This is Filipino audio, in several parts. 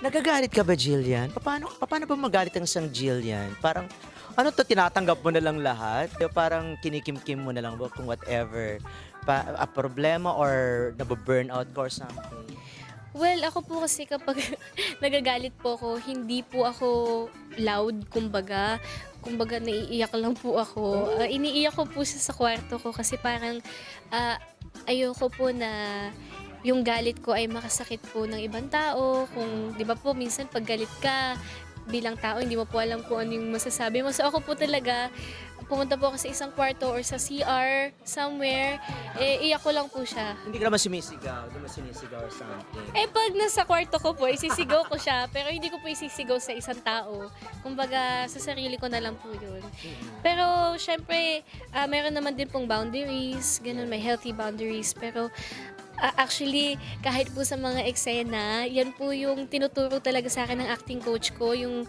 Nagagalit ka ba, Jillian? Paano, paano ba magalit ang isang Jillian? Parang, ano to, tinatanggap mo na lang lahat? Parang kinikimkim mo na lang kung whatever pa, a problema or nababurnout ka or something? Well, ako po kasi kapag nagagalit po ako, hindi po ako loud, kumbaga. Kumbaga, naiiyak lang po ako. Ah, iniiyak ko po sa kwarto ko kasi parang ah, ayoko po na yung galit ko ay makasakit po ng ibang tao. Kung, di ba po, minsan pag galit ka, bilang tao, hindi mo po alam kung ano yung masasabi mo. So ako po talaga, pumunta po ako sa isang kwarto or sa CR, somewhere, eh, iyak ko lang po siya. Hindi ka naman sumisigaw, hindi mo sinisigaw or something. Eh, pag nasa kwarto ko po, isisigaw ko siya. Pero hindi ko po isisigaw sa isang tao. Kumbaga, sa sarili ko na lang po yun. Pero, syempre, ah, meron naman din pong boundaries. Ganun, may healthy boundaries. Pero, ah, actually, kahit po sa mga eksena, yan po yung tinuturo talaga sa akin ng acting coach ko, yung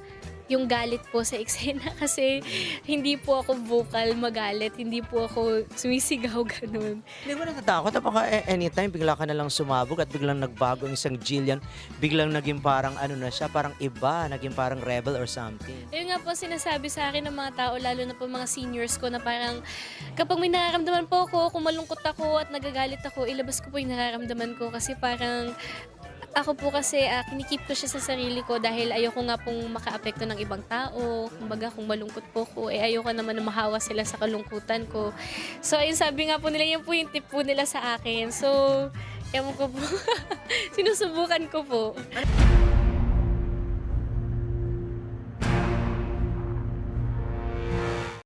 yung galit po sa eksena kasi hindi po ako vocal magalit, hindi po ako sumisigaw ganun. Hindi mo natatakot na baka eh, anytime bigla ka na lang sumabog at biglang nagbago ang isang Jillian, biglang naging parang ano na siya, parang iba, naging parang rebel or something. Yun nga po sinasabi sa akin ng mga tao, lalo na po mga seniors ko na parang kapag may nararamdaman po ako, kung malungkot ako at nagagalit ako, ilabas ko po yung nararamdaman ko kasi parang ako po kasi uh, kinikip ko siya sa sarili ko dahil ayoko nga pong makaapekto ng ibang tao. Kumbaga kung malungkot po ko, eh ayoko naman na mahawa sila sa kalungkutan ko. So ayun sabi nga po nila, yun po yung tip po nila sa akin. So, ewan ko po. Sinusubukan ko po.